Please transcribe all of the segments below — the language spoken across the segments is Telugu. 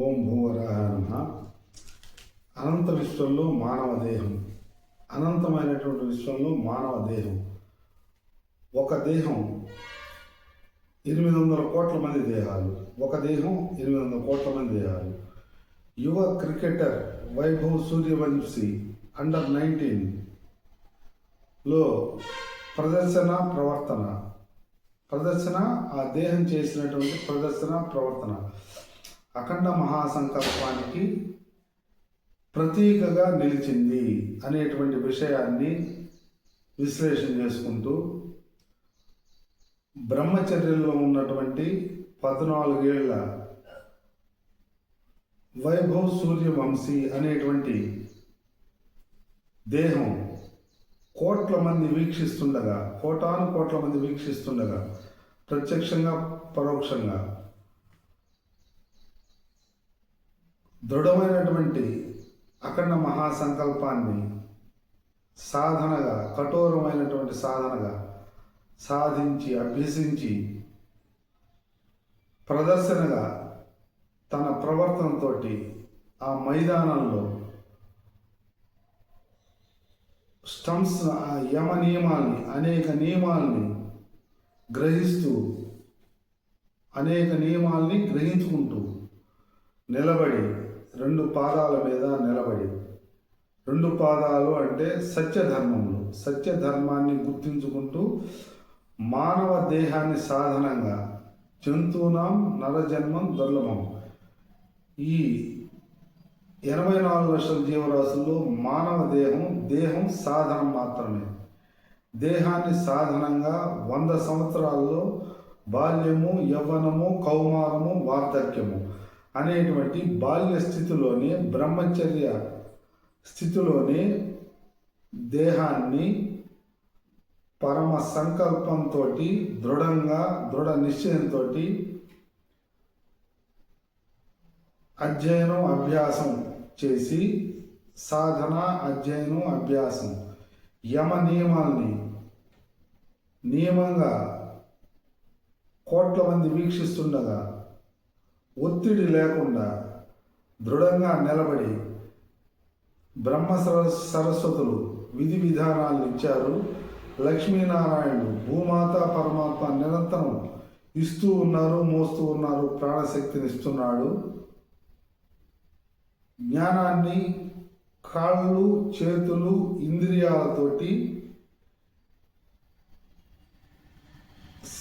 ఓం భూవరాహ నమ అనంత విశ్వంలో మానవ దేహం. అనంతమైనటువంటి విశ్వంలో మానవ దేహం. ఒక దేహం ఎనిమిది వందల కోట్ల మంది దేహాలు. ఒక దేహం ఎనిమిది వందల కోట్ల మంది దేహాలు. యువ క్రికెటర్ వైభవ్ సూర్యవంశీ అండర్ నైన్టీన్లో ప్రదర్శన ప్రవర్తన. ప్రదర్శన ఆ దేహం చేసినటువంటి ప్రదర్శన ప్రవర్తన. అఖండ మహాసంకల్పానికి ప్రతీకగా నిలిచింది అనేటువంటి విషయాన్ని విశ్లేషణ చేసుకుంటూ బ్రహ్మచర్యంలో ఉన్నటువంటి పద్నాలుగేళ్ళ వైభవ్ సూర్యవంశీ అనేటువంటి దేహం కోట్ల మంది వీక్షిస్తుండగా కోటాను కోట్ల మంది వీక్షిస్తుండగా ప్రత్యక్షంగా పరోక్షంగా దృఢమైనటువంటి అఖండ మహాసంకల్పాన్ని సాధనగా కఠోరమైనటువంటి సాధనగా సాధించి అభ్యసించి ప్రదర్శనగా తన ప్రవర్తనతో ఆ మైదానంలో స్టంప్స్ ఆ యమ నియమాల్ని అనేక నియమాల్ని గ్రహిస్తూ అనేక నియమాల్ని గ్రహించుకుంటూ నిలబడి రెండు పాదాల మీద నిలబడి రెండు పాదాలు అంటే సత్యధర్మములు. సత్యధర్మాన్ని గుర్తించుకుంటూ మానవ దేహాన్ని సాధనంగా జంతువునాం నరజన్మం దుర్లభం. ఈ ఎనభై నాలుగు లక్షల జీవరాశుల్లో మానవ దేహం దేహం సాధనం మాత్రమే. దేహాన్ని సాధనంగా వంద సంవత్సరాల్లో బాల్యము యవ్వనము కౌమారము వార్ధక్యము. అనేటువంటి బాల్య స్థితిలోనే బ్రహ్మచర్య స్థితిలోనే దేహాన్ని పరమ సంకల్పంతో దృఢంగా దృఢ నిశ్చయంతో అధ్యయనం అభ్యాసం చేసి సాధన అధ్యయనం అభ్యాసం యమ నియమాల్ని నియమంగా కోట్ల మంది వీక్షిస్తుండగా ఒత్తిడి లేకుండా దృఢంగా నిలబడి బ్రహ్మ సరస్ సరస్వతులు విధి విధానాలు ఇచ్చారు. లక్ష్మీనారాయణుడు భూమాత పరమాత్మ నిరంతరం ఇస్తూ ఉన్నారు మోస్తూ ఉన్నారు ప్రాణశక్తిని ఇస్తున్నాడు. జ్ఞానాన్ని కాళ్ళు చేతులు ఇంద్రియాలతోటి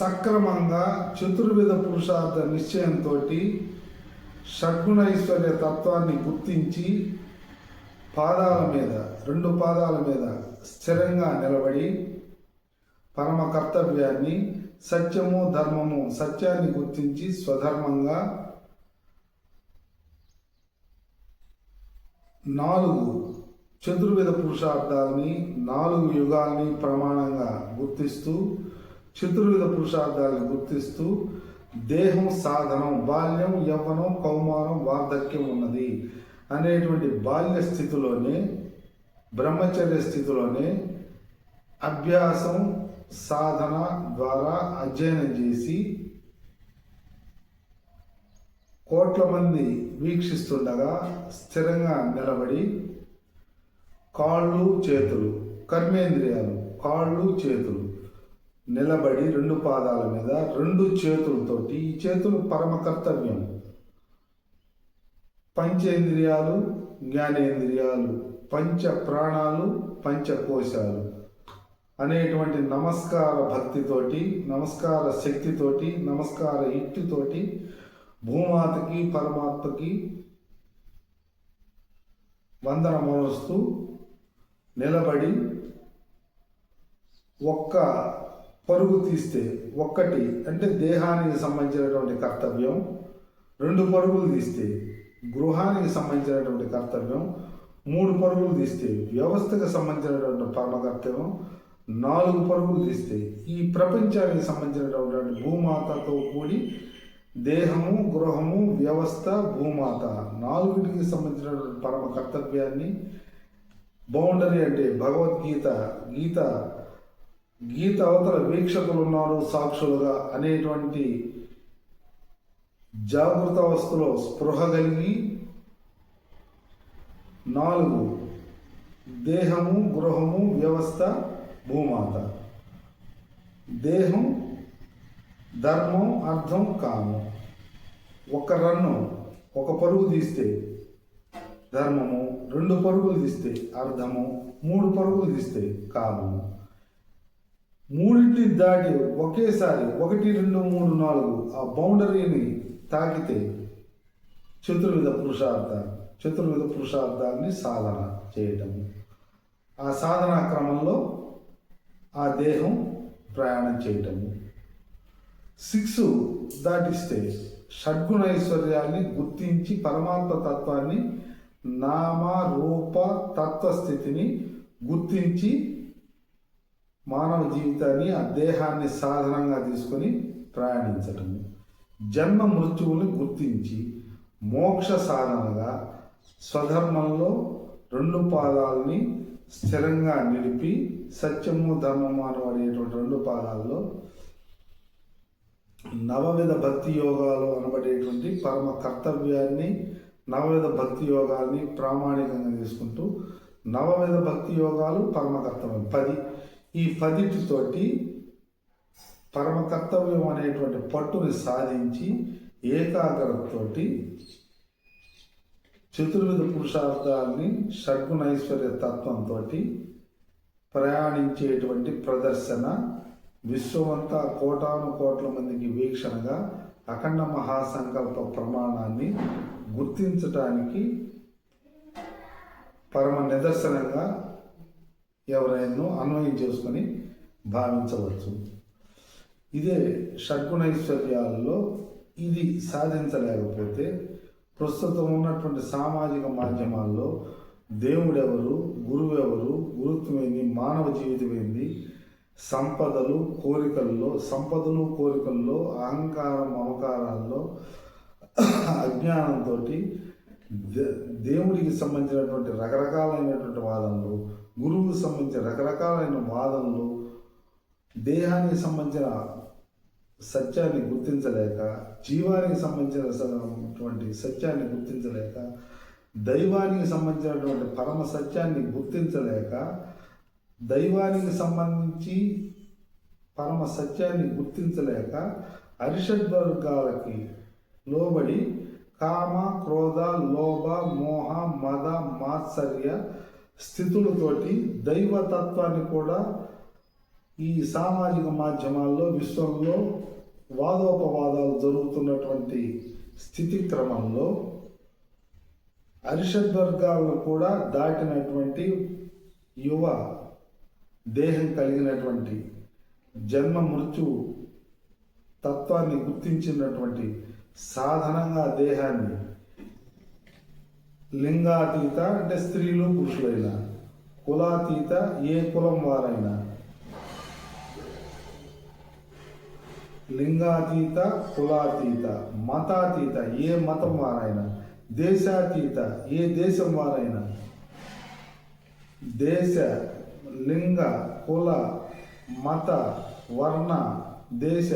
సక్రమంగా చతుర్విధ పురుషార్థ నిశ్చయంతో షడ్గుణ ఐశ్వర్య తత్వాన్ని గుర్తించి పాదాల మీద రెండు పాదాల మీద స్థిరంగా నిలబడి పరమ కర్తవ్యాన్ని సత్యము ధర్మము సత్యాన్ని గుర్తించి స్వధర్మంగా నాలుగు చతుర్విధ పురుషార్థాలని నాలుగు యుగాల్ని ప్రమాణంగా గుర్తిస్తూ చతుర్విధ పురుషార్థాలను గుర్తిస్తూ దేహం సాధనం బాల్యం యవ్వనం కౌమారం వార్ధక్యం ఉన్నది అనేటువంటి బాల్య స్థితిలోనే బ్రహ్మచర్య స్థితిలోనే అభ్యాసం సాధన ద్వారా అధ్యయనం చేసి కోట్ల మంది వీక్షిస్తుండగా స్థిరంగా నిలబడి కాళ్ళు చేతులు కర్మేంద్రియాలు కాళ్ళు చేతులు నిలబడి రెండు పాదాల మీద రెండు చేతులతోటి ఈ చేతులు పరమ కర్తవ్యం. పంచేంద్రియాలు జ్ఞానేంద్రియాలు పంచ ప్రాణాలు పంచకోశాలు అనేటువంటి నమస్కార భక్తితోటి నమస్కార శక్తితోటి నమస్కార యుక్తితోటి భూమాతకి పరమాత్మకి వందన మోస్తూ నిలబడి ఒక్క పరుగు తీస్తే ఒక్కటి అంటే దేహానికి సంబంధించినటువంటి కర్తవ్యం. రెండు పరుగులు తీస్తే గృహానికి సంబంధించినటువంటి కర్తవ్యం. మూడు పరుగులు తీస్తే వ్యవస్థకు సంబంధించినటువంటి పరమ కర్తవ్యం నాలుగు పరుగులు తీస్తే ఈ ప్రపంచానికి సంబంధించినటువంటి భూమాతతో కూడి దేహము గృహము వ్యవస్థ భూమాత నాలుగుటికి సంబంధించినటువంటి పరమ కర్తవ్యాన్ని. బౌండరీ అంటే భగవద్గీత గీత గీత అవతల వీక్షకులు ఉన్నారు సాక్షులుగా అనేటువంటి జాగృత అవస్థలో స్పృహ కలిగి నాలుగు దేహము గృహము వ్యవస్థ భూమాత. దేహం ధర్మం అర్థం కామం. ఒక రన్ను ఒక పరుగు తీస్తే ధర్మము రెండు పరుగులు తీస్తే అర్థము మూడు పరుగులు తీస్తే కామము. మూడింటిని దాటి ఒకేసారి ఒకటి రెండు మూడు నాలుగు ఆ బౌండరీని తాకితే చతుర్విధ పురుషార్థ చతుర్విధ పురుషార్థాన్ని సాధన చేయటము ఆ సాధనా క్రమంలో ఆ దేహం ప్రయాణం చేయటము సిక్స్ దాటిస్తే షడ్గుణ ఐశ్వర్యాన్ని గుర్తించి పరమాత్మ తత్వాన్ని నామ రూప తత్వస్థితిని గుర్తించి మానవ జీవితాన్ని ఆ దేహాన్ని సాధనంగా తీసుకొని ప్రయాణించటము. జన్మ మృత్యువుని గుర్తించి మోక్ష సాధనగా స్వధర్మంలో రెండు పాదాలని స్థిరంగా నిలిపి సత్యము ధర్మము అనబడేటువంటి రెండు పాదాల్లో నవవిధ భక్తి యోగాలు అనబడేటువంటి పరమ కర్తవ్యాన్ని నవవిధ భక్తి యోగాల్ని ప్రామాణికంగా తీసుకుంటూ నవవిధ భక్తి యోగాలు పరమ కర్తవ్యం. పది ఈ పదిటితోటి పరమ కర్తవ్యం అనేటువంటి పట్టుని సాధించి ఏకాగ్రతతోటి చతుర్విధ పురుషార్థాన్ని షడ్గుణైశ్వర్య తత్వంతో ప్రయాణించేటువంటి ప్రదర్శన విశ్వమంతా కోటాను కోట్ల మందికి వీక్షణగా అఖండ మహాసంకల్ప ప్రమాణాన్ని గుర్తించటానికి పరమ నిదర్శనంగా ఎవరైనా అన్వయం చేసుకొని భావించవచ్చు. ఇదే షడ్గుణైశ్వర్యాలలో ఇది సాధించలేకపోతే ప్రస్తుతం ఉన్నటువంటి సామాజిక మాధ్యమాల్లో దేవుడెవరు గురువు ఎవరు గురుత్వమైంది మానవ జీవితమైంది సంపదలు కోరికల్లో సంపదలు కోరికల్లో అహంకారం మమకారాల్లో అజ్ఞానంతో దేవుడికి సంబంధించినటువంటి రకరకాలైనటువంటి వాదనలు గురువుకు సంబంధించిన రకరకాలైన వాదనలు దేహానికి సంబంధించిన సత్యాన్ని గుర్తించలేక జీవానికి సంబంధించినటువంటి సత్యాన్ని గుర్తించలేక దైవానికి సంబంధించినటువంటి పరమ సత్యాన్ని గుర్తించలేక దైవానికి సంబంధించి పరమ సత్యాన్ని గుర్తించలేక అరిషడ్వర్గాలకి లోబడి కామ క్రోధ లోభ మోహ మద మాత్సర్య స్థితులతోటి దైవతత్వాన్ని కూడా ఈ సామాజిక మాధ్యమాల్లో విశ్వంలో వాదోపవాదాలు జరుగుతున్నటువంటి స్థితి క్రమంలో అరిషద్ వర్గాలను కూడా దాటినటువంటి యువ దేహం కలిగినటువంటి జన్మ మృత్యు తత్వాన్ని గుర్తించినటువంటి సాధనంగా దేహాన్ని లింగాతీత అంటే స్త్రీలు పురుషులైనా. కులాతీత ఏ కులం వారైనా. లింగాతీత కులాతీత మతాతీత ఏ మతం వారైనా. దేశాతీత ఏ దేశం వారైనా. దేశ లింగ కుల మత వర్ణ దేశ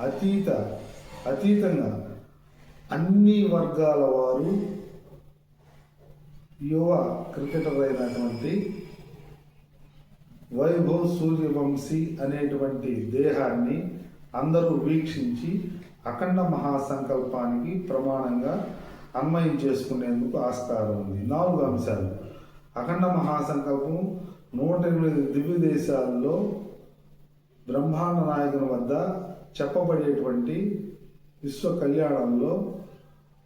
అతీత అతీతంగా అన్ని వర్గాల వారు యువ క్రికెటర్ అయినటువంటి వైభవ్ సూర్యవంశీ అనేటువంటి దేహాన్ని అందరూ వీక్షించి అఖండ మహాసంకల్పానికి ప్రమాణంగా అన్వయం చేసుకునేందుకు ఆస్కారం ఉంది. నాలుగు అంశాలు. అఖండ మహాసంకల్పం నూట ఎనిమిది దివ్య దేశాల్లో బ్రహ్మాండ నాయకుని వద్ద చెప్పబడేటువంటి విశ్వ కళ్యాణంలో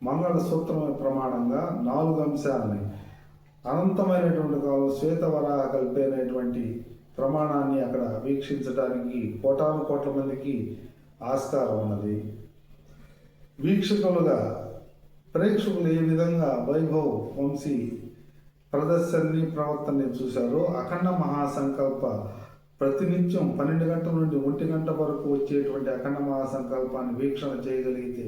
మంగళ సూత్రం ప్రమాణంగా నాలుగు అంశాలని అనంతమైనటువంటి కావు శ్వేతవరాహ కల్పి అనేటువంటి ప్రమాణాన్ని అక్కడ వీక్షించడానికి కోటాను కోట్ల మందికి ఆస్కారం ఉన్నది. వీక్షకులుగా ప్రేక్షకులు ఏ విధంగా వైభవ్ వంశీ ప్రదర్శనని ప్రవర్తనని చూశారో అఖండ మహాసంకల్ప ప్రతినిత్యం పన్నెండు గంటల నుండి ఒంటి గంట వరకు వచ్చేటువంటి అఖండ మహాసంకల్పాన్ని వీక్షణ చేయగలిగితే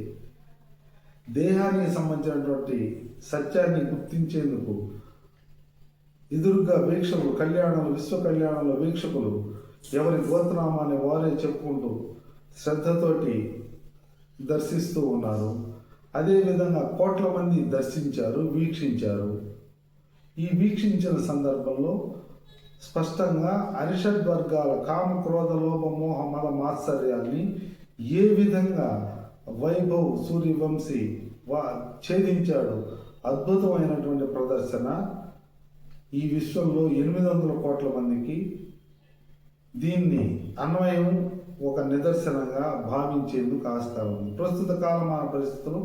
దేహానికి సంబంధించినటువంటి సత్యాన్ని గుర్తించేందుకు ఎదురుగా వీక్షకులు కళ్యాణంలో విశ్వ కళ్యాణంలో వీక్షకులు ఎవరి గోత్రనామాన్ని వారే చెప్పుకుంటూ శ్రద్ధతోటి దర్శిస్తూ ఉన్నారు. అదేవిధంగా కోట్ల మంది దర్శించారు వీక్షించారు. ఈ వీక్షించిన సందర్భంలో స్పష్టంగా అరిషడ్ వర్గాల కామ క్రోధ లోభ మోహ మల మాత్సర్యాన్ని ఏ విధంగా వైభవ్ సూర్యవంశీ వా ఛేదించాడు? అద్భుతమైనటువంటి ప్రదర్శన. ఈ విశ్వంలో ఎనిమిది వందల కోట్ల మందికి దీన్ని అన్వయం ఒక నిదర్శనంగా భావించేందుకు ఆస్కారం ఉంది. ప్రస్తుత కాలమాన పరిస్థితులు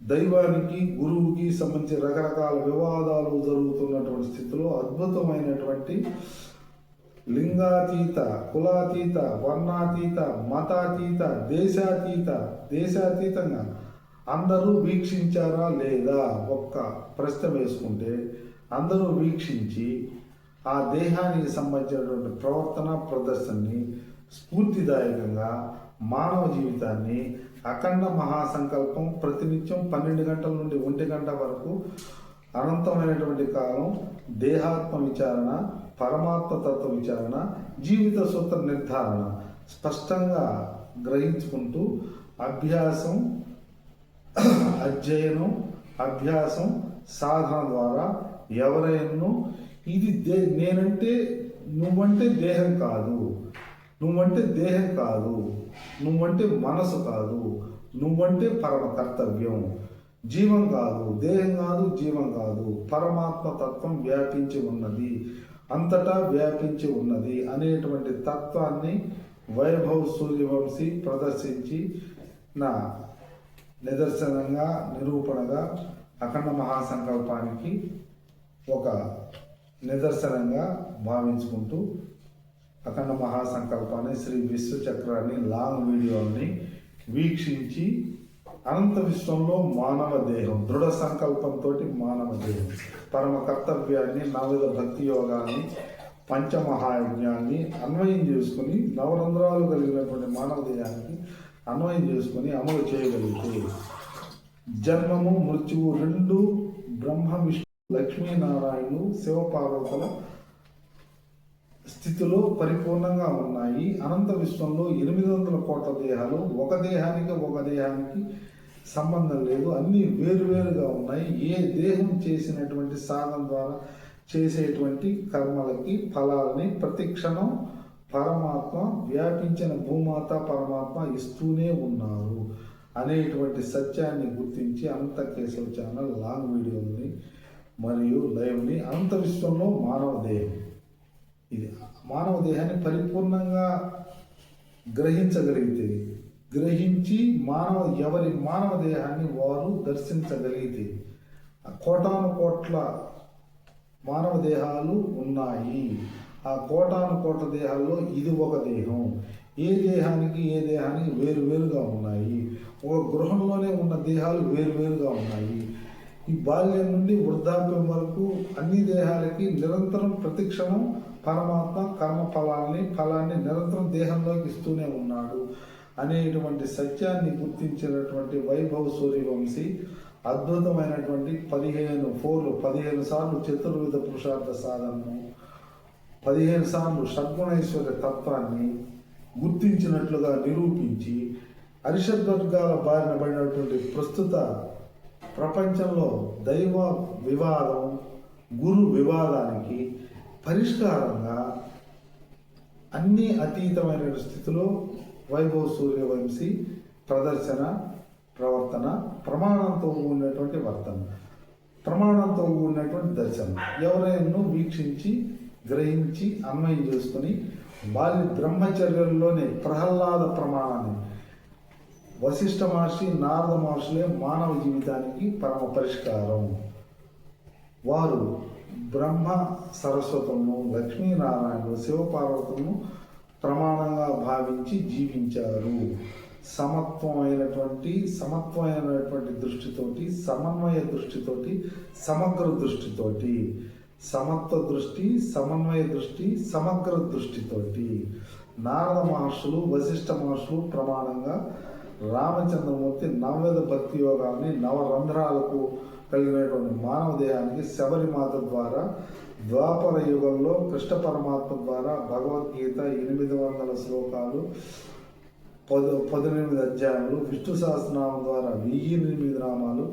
దైవానికి గురువుకి సంబంధించి రకరకాల వివాదాలు జరుగుతున్నటువంటి స్థితిలో అద్భుతమైనటువంటి లింగాతీత కులాతీత వర్ణాతీత మతాతీత దేశాతీత దేశాతీతంగా అందరూ వీక్షించారా లేదా ఒక్క ప్రశ్న వేసుకుంటే అందరూ వీక్షించి ఆ దేహానికి సంబంధించినటువంటి ప్రవర్తన ప్రదర్శనని స్ఫూర్తిదాయకంగా మానవ జీవితాన్ని అఖండ మహాసంకల్పం ప్రతినిత్యం పన్నెండు గంటల నుండి ఒంటి గంట వరకు అనంతమైనటువంటి కాలం దేహాత్మ విచారణ పరమాత్మ తత్వ విచారణ జీవిత సూత్ర నిర్ధారణ స్పష్టంగా గ్రహించుకుంటూ అభ్యాసం అధ్యయనం అభ్యాసం సాధన ద్వారా ఎవరైనా ఇది దే నేనంటే నువ్వంటే దేహం కాదు. నువ్వంటే దేహం కాదు. నువ్వంటే మనసు కాదు. నువ్వంటే పరమ కర్తవ్యం. జీవం కాదు. దేహం కాదు జీవం కాదు. పరమాత్మ తత్వం వ్యాపించి ఉన్నది. అంతటా వ్యాపించి ఉన్నది అనేటువంటి తత్వాన్ని వైభవ్ సూర్యవంశి ప్రదర్శించి నా నిదర్శనంగా నిరూపణగా అఖండ మహాసంకల్పానికి ఒక నిదర్శనంగా భావించుకుంటూ అఖండ మహాసంకల్పాన్ని శ్రీ విశ్వచక్రాన్ని లాంగ్ వీడియోని వీక్షించి అనంత విశ్వంలో మానవ దేహం దృఢ సంకల్పంతో మానవ దేహం పరమ కర్తవ్యాన్ని నవవిధ భక్తి యోగాన్ని పంచమహాయజ్ఞాన్ని అన్వయం చేసుకుని నవరంధ్రాలు కలిగినటువంటి మానవ దేహానికి అన్వయం చేసుకుని అమలు చేయగలిగితే జన్మము మృత్యువు రెండు బ్రహ్మ విష్ణు లక్ష్మీనారాయణు శివపార్వతుల స్థితిలో పరిపూర్ణంగా ఉన్నాయి. అనంత విశ్వంలో ఎనిమిది వందల కోట్ల దేహాలు ఒక దేహానికి ఒక దేహానికి సంబంధం లేదు. అన్నీ వేరువేరుగా ఉన్నాయి. ఏ దేహం చేసినటువంటి సాధన ద్వారా చేసేటువంటి కర్మలకి ఫలాలని ప్రతిక్షణం పరమాత్మ వ్యాపించిన భూమాత పరమాత్మ ఇస్తూనే ఉన్నారు అనేటువంటి సత్యాన్ని గుర్తించి అనంత కేశవ ఛానల్ లాంగ్ వీడియోని మరియు లయముని అనంత విశ్వంలో మానవ దేహం. ఇది మానవ దేహాన్ని పరిపూర్ణంగా గ్రహించగలిగితే గ్రహించి మానవ ఎవరి మానవ దేహాన్ని వారు దర్శించగలిగితే కోటాను కోట్ల మానవ దేహాలు ఉన్నాయి. ఆ కోటాను కోట్ల దేహాల్లో ఇది ఒక దేహం. ఏ దేహానికి ఏ దేహానికి వేరు వేరుగా ఉన్నాయి. ఒక గృహంలోనే ఉన్న దేహాలు వేరు వేరుగా ఉన్నాయి. ఈ బాల్యం నుండి వృద్ధాప్యం వరకు అన్ని దేహాలకి నిరంతరం ప్రతిక్షణం పరమాత్మ కర్మ ఫలాన్ని ఫలాన్ని నిరంతరం దేహంలోకి ఇస్తూనే ఉన్నాడు అనేటువంటి సత్యాన్ని గుర్తించినటువంటి వైభవ సూర్యవంశీ అద్భుతమైనటువంటి పదిహేను ఫోర్లు పదిహేను సార్లు చతుర్విధ పురుషార్థ సాధనను పదిహేను సార్లు షడ్గుణైశ్వర్య తత్వాన్ని గుర్తించినట్లుగా నిరూపించి అరిషద్వర్గాల బారిన పడినటువంటి ప్రస్తుత ప్రపంచంలో దైవ వివాదం గురు వివాదానికి పరిష్కారంగా అన్ని అతీతమైన స్థితిలో వైభవ సూర్యవంశీ ప్రదర్శన ప్రవర్తన ప్రమాణంతో ఉన్నటువంటి వర్తన ప్రమాణంతో ఉన్నటువంటి దర్శనం. ఎవరైనా వీక్షించి గ్రహించి అన్వయం చేసుకొని బాల్య బ్రహ్మచర్యంలోనే ప్రహ్లాద ప్రమాణాన్ని వశిష్ఠ మహర్షి నారద మహర్షులే మానవ జీవితానికి పరమ పరిష్కారం. వారు బ్రహ్మ సరస్వతము లక్ష్మీనారాయణుడు శివపార్వతులను ప్రమాణంగా భావించి జీవించారు. సమత్వమైనటువంటి సమత్వమైనటువంటి దృష్టితోటి సమన్వయ దృష్టితోటి సమగ్ర దృష్టితోటి. సమత్వ దృష్టి సమన్వయ దృష్టి సమగ్ర దృష్టితోటి. నారద మహర్షులు వశిష్ఠ మహర్షులు ప్రమాణంగా రామచంద్రమూర్తి నవవేద భక్తి యోగాన్ని నవరంధ్రాలకు కలిగినటువంటి మానవ దేహానికి శబరిమాత ద్వారా ద్వాపర యుగంలో కృష్ణ పరమాత్మ ద్వారా భగవద్గీత ఎనిమిది వందల శ్లోకాలు పది పద్దెనిమిది అధ్యాయములు విష్ణు సహస్రనామం ద్వారా వెయ్యి ఎనిమిది నామాలు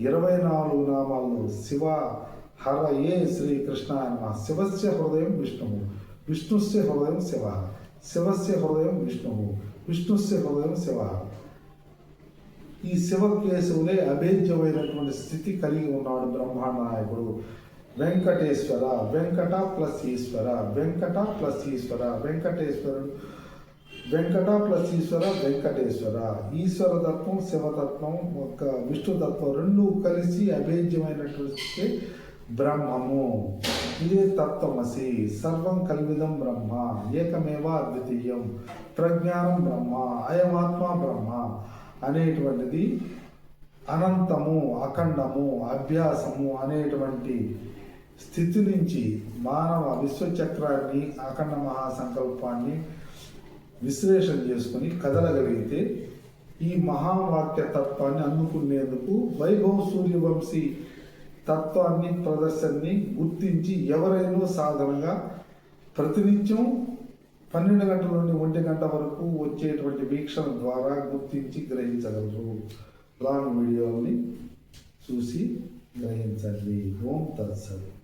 ఇరవై నాలుగు నామాలు శివ హర ఏ శ్రీకృష్ణ నమ శివస్య హృదయం విష్ణువు విష్ణుస్య హృదయం శివ శివస్య హృదయం విష్ణువు విష్ణుస్య హృదయం శివ. ఈ శివకేశవులే అభేద్యమైనటువంటి స్థితి కలిగి ఉన్నాడు బ్రహ్మాండ నాయకుడు వెంకటేశ్వర వెంకట ప్లస్ ఈశ్వర వెంకట ప్లస్ ఈశ్వర వెంకటేశ్వరుడు వెంకట ప్లస్ ఈశ్వర వెంకటేశ్వర. ఈశ్వర తత్వం శివతత్వం ఒక విష్ణుతత్వం రెండు కలిసి అభేద్యమైనటువంటి బ్రహ్మము. ఇదే తత్వమసి సర్వం కల్విదం బ్రహ్మ. ఏకమేవ అద్వితీయం ప్రజ్ఞానం బ్రహ్మ. అయమాత్మ బ్రహ్మ. అనేటువంటిది అనంతము అఖండము అభ్యాసము అనేటువంటి స్థితి నుంచి మానవ విశ్వచక్రాన్ని అఖండ మహాసంకల్పాన్ని విశ్లేషణ చేసుకుని కదలగలిగితే ఈ మహావాక్య తత్వాన్ని అందుకునేందుకు వైభవ సూర్యవంశీ తత్వాన్ని ప్రదర్శనని గుర్తించి ఎవరైనా సాధనగా ప్రతినిత్యం పన్నెండు గంటల నుండి ఒంటి గంట వరకు వచ్చేటువంటి వీక్షణ ద్వారా గుర్తించి గ్రహించగలరు. లాంగ్ వీడియోని చూసి గ్రహించండి. ఓం తత్సత్.